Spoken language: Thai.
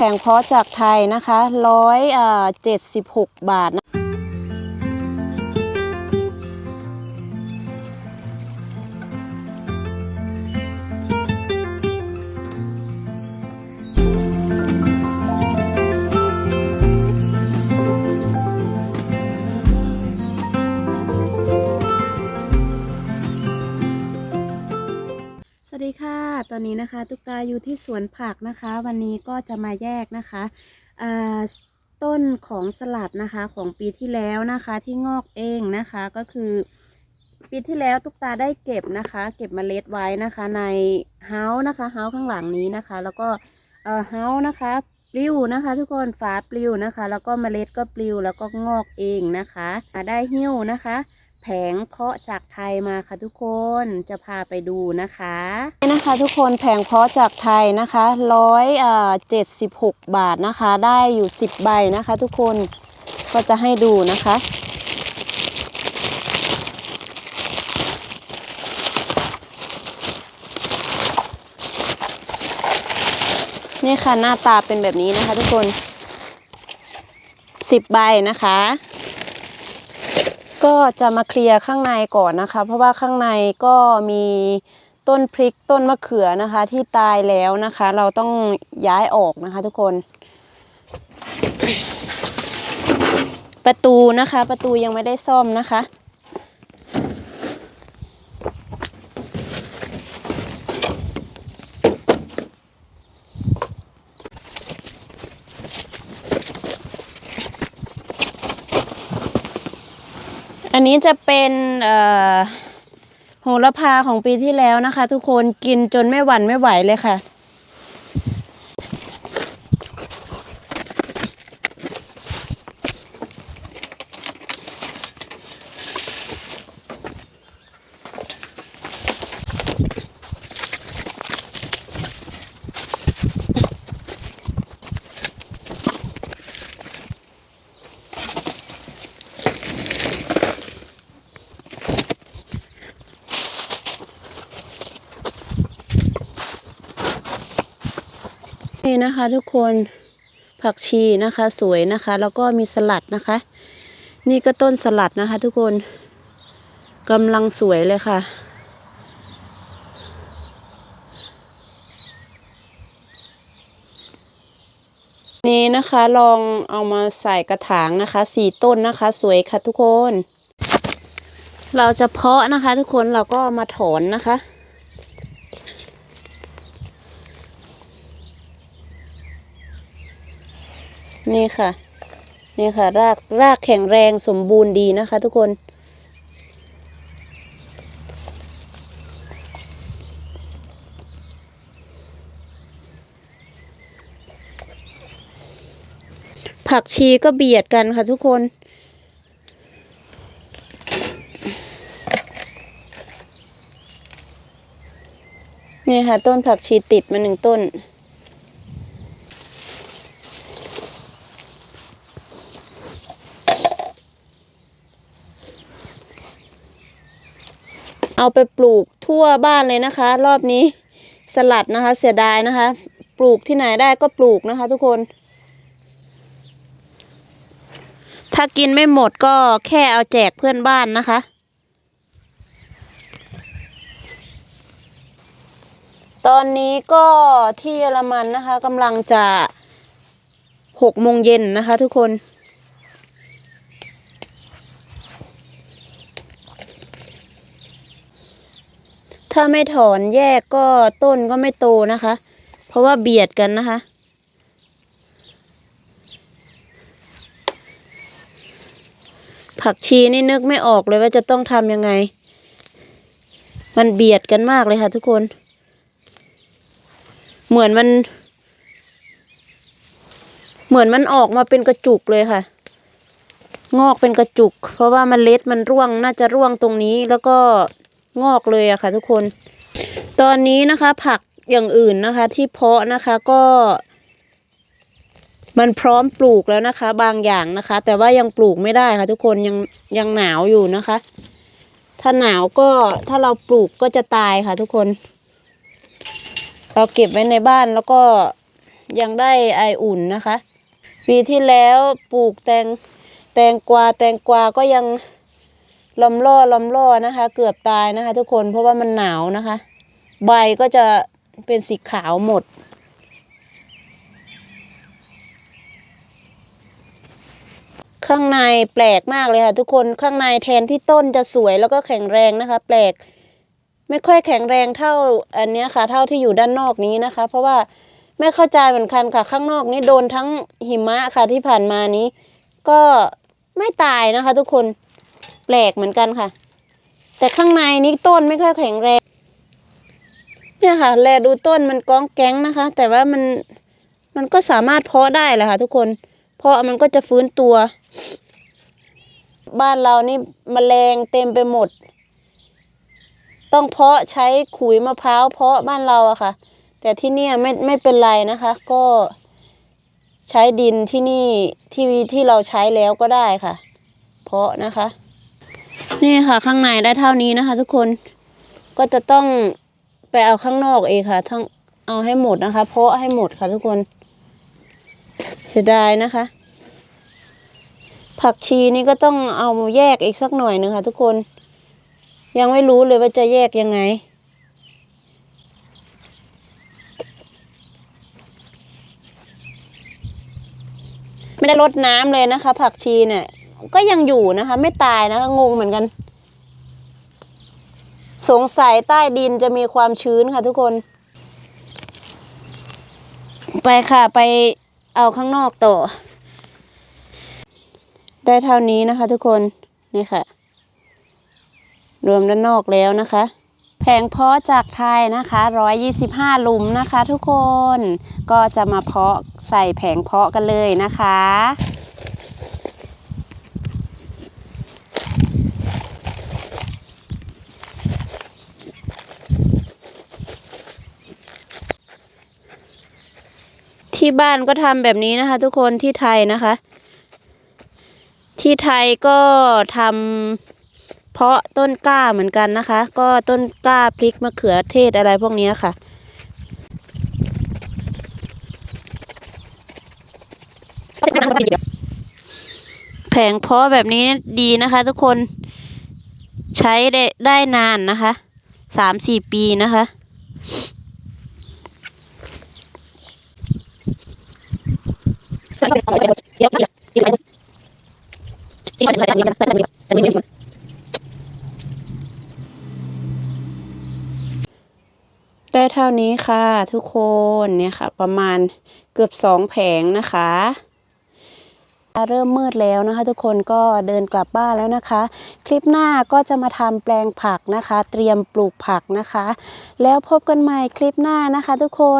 แผงเพาะจากไทยนะคะร้อยเจ็ดสิบหกบาทนะ นี้นะคะตุ๊กตาอยู่ที่สวนผักนะคะ วันนี้ก็จะมาแยกนะคะต้นของสลัดนะคะของปีที่แล้วนะคะที่งอกเองนะคะก็คือปีที่แล้วตุ๊กตาได้เก็บนะคะ เก็บเมล็ดไว้นะคะในเฮาส์นะคะเฮาส์ข้างหลังนี้นะคะ แล้วก็เฮาส์นะคะปลิวนะคะ ทุกคนฝาปลิวนะคะ แล้วก็เมล็ดก็ปลิวแล้วก็งอกเองนะคะได้หิ้วนะคะ ผงเพาะจากไทยมาค่ะทุกคนจะพาไปดูนะคะนี่นะคะทุกคนแผงเพาะจากไทยนะคะร้อยเจ็ดสิบหกบาทนะคะ ได้อยู่สิบใบนะคะ ทุกคนก็จะให้ดูนะคะนี่ค่ะหน้าตาเป็นแบบนี้นะคะทุกคนสิบใบนะคะ ก็จะมาเคลียร์ข้างในก่อนนะคะ เพราะว่าข้างในก็มีต้นพริกต้นมะเขือนะคะ ที่ตายแล้วนะคะ เราต้องย้ายออกนะคะทุกคน ประตูนะคะ ประตูยังไม่ได้ซ่อมนะคะ อันนี้จะเป็นโหระพาของปีที่แล้วนะคะ ทุกคนกินจนไม่หวั่นไม่ไหวเลยค่ะ นี่นะคะ ทุกคนผักชีนะคะสวยนะคะ แล้วก็มีสลัดนะคะ นี่ก็ต้นสลัดนะคะ ทุกคนกำลังสวยเลยค่ะนี่นะคะลองเอามาใส่กระถางนะคะสี่ต้นนะคะ สวยค่ะทุกคน เราจะเพาะนะคะ ทุกคนเราก็มาถอนนะคะ นี่ค่ะนี่ค่ะ รากรากแข็งแรงสมบูรณ์ดีนะคะ ทุกคน ผักชีก็เบียดกันค่ะทุกคนนี่ค่ะ ต้นผักชีติดมาหนึ่งต้น เอาไปปลูกทั่วบ้านเลยนะคะ รอบนี้สลัดนะคะ เสียดายนะคะ ปลูกที่ไหนได้ก็ปลูกนะคะ ทุกคน ถ้ากินไม่หมดก็แค่เอาแจกเพื่อนบ้านนะคะตอนนี้ก็ที่เยอรมันนะคะกำลังจะหกโมงเย็นนะคะทุกคน ถ้าไม่ถอนแยกก็ต้นก็ไม่โตนะคะ เพราะว่าเบียดกันนะคะ ผักชีนี่นึกไม่ออกเลยว่าจะต้องทำยังไง มันเบียดกันมากเลยค่ะทุกคน เหมือนมัน เหมือนมันออกมาเป็นกระจุกเลยค่ะ งอกเป็นกระจุก เพราะว่ามันเล็ดมันร่วงน่าจะร่วงตรงนี้แล้วก็ งอกเลยอะค่ะทุกคน ตอนนี้นะคะผักอย่างอื่นนะคะ ที่เพาะนะคะก็ มันพร้อมปลูกแล้วนะคะ บางอย่างนะคะ แต่ว่ายังปลูกไม่ได้ค่ะ ทุกคนยังยังหนาวอยู่นะคะ ถ้าหนาวก็ถ้าเราปลูกก็จะตายค่ะ ทุกคน เราเก็บไว้ในบ้านแล้วก็ยังได้ไออุ่นนะคะปีที่แล้วปลูกแตงแตงกวาแตงกวาก็ยัง ลำล่อลำล่อนะคะ เกือบตายนะคะ ทุกคนเพราะว่ามันหนาวนะคะ ใบก็จะเป็นสีขาวหมด ข้างในแปลกมากเลยค่ะ ทุกคนข้างในแทนที่ต้นจะสวยแล้วก็แข็งแรงนะคะ แปลกไม่ค่อยแข็งแรงเท่าอันนี้ค่ะ เท่าที่อยู่ด้านนอกนี้นะคะ เพราะว่าไม่เข้าใจเหมือนกันค่ะ ข้างนอกนี้โดนทั้งหิมะค่ะที่ผ่านมานี้ ก็ไม่ตายนะคะ ทุกคน แปลกเหมือนกันค่ะ แต่ข้างในนี้ต้นไม่ค่อยแข็งแรง เนี่ยค่ะ แลดูต้นมันก้องแก๊งนะคะ แต่ว่ามันมันก็สามารถเพาะได้แหละค่ะ ทุกคน เพราะมันก็จะฟื้นตัว บ้านเรานี่มแมลงเต็มไปหมด ต้องเพาะใช้ขุยมะพร้าวเพาะบ้านเราอะค่ะ แต่ที่เนี่ยไม่ไม่เป็นไรนะคะ ก็ใช้ดินที่นี่ที่ที่เราใช้แล้วก็ได้ค่ะ เพาะนะคะ นี่ค่ะข้างในได้เท่านี้นะคะ ทุกคนก็จะต้องไปเอาข้างนอกเองค่ะ ทั้งเอาให้หมดนะคะ เพาะให้หมดค่ะทุกคนเสียดายนะคะ ผักชีนี่ก็ต้องเอาแยกอีกสักหน่อยหนึ่งค่ะ ทุกคน ยังไม่รู้เลยว่าจะแยกยังไง ไม่ได้ลดน้ำเลยนะคะ ผักชีเนี่ย ก็ยังอยู่นะคะ ไม่ตายนะคะงงเหมือนกัน สงสัยใต้ดินจะมีความชื้นค่ะทุกคน ไปค่ะไปเอาข้างนอกต่อ ได้เท่านี้นะคะ ทุกคนนี่ค่ะ รวมด้านนอกแล้วนะคะแผงเพาะจากไทยนะคะ 125 หลุมนะคะทุกคน ก็จะมาเพาะใส่แผงเพาะกันเลยนะคะ ที่บ้านก็ทำแบบนี้นะคะ ทุกคนที่ไทยนะคะ ที่ไทยก็ทำเพาะต้นกล้าเหมือนกันนะคะ ก็ต้นกล้าพริกมะเขือเทศอะไรพวกนี้ค่ะแผงเพาะแบบนี้ดีนะคะ ทุกคนใช้ได้ได้นานนะคะสามสี่ปีนะคะ ได้เท่านี้ค่ะทุกคนเนี่ยค่ะ ประมาณเกือบสองแผงนะคะเริ่มมืดแล้วนะคะ ทุกคนก็เดินกลับบ้านแล้วนะคะ คลิปหน้าก็จะมาทำแปลงผักนะคะ เตรียมปลูกผักนะคะ แล้วพบกันใหม่คลิปหน้านะคะ ทุกคน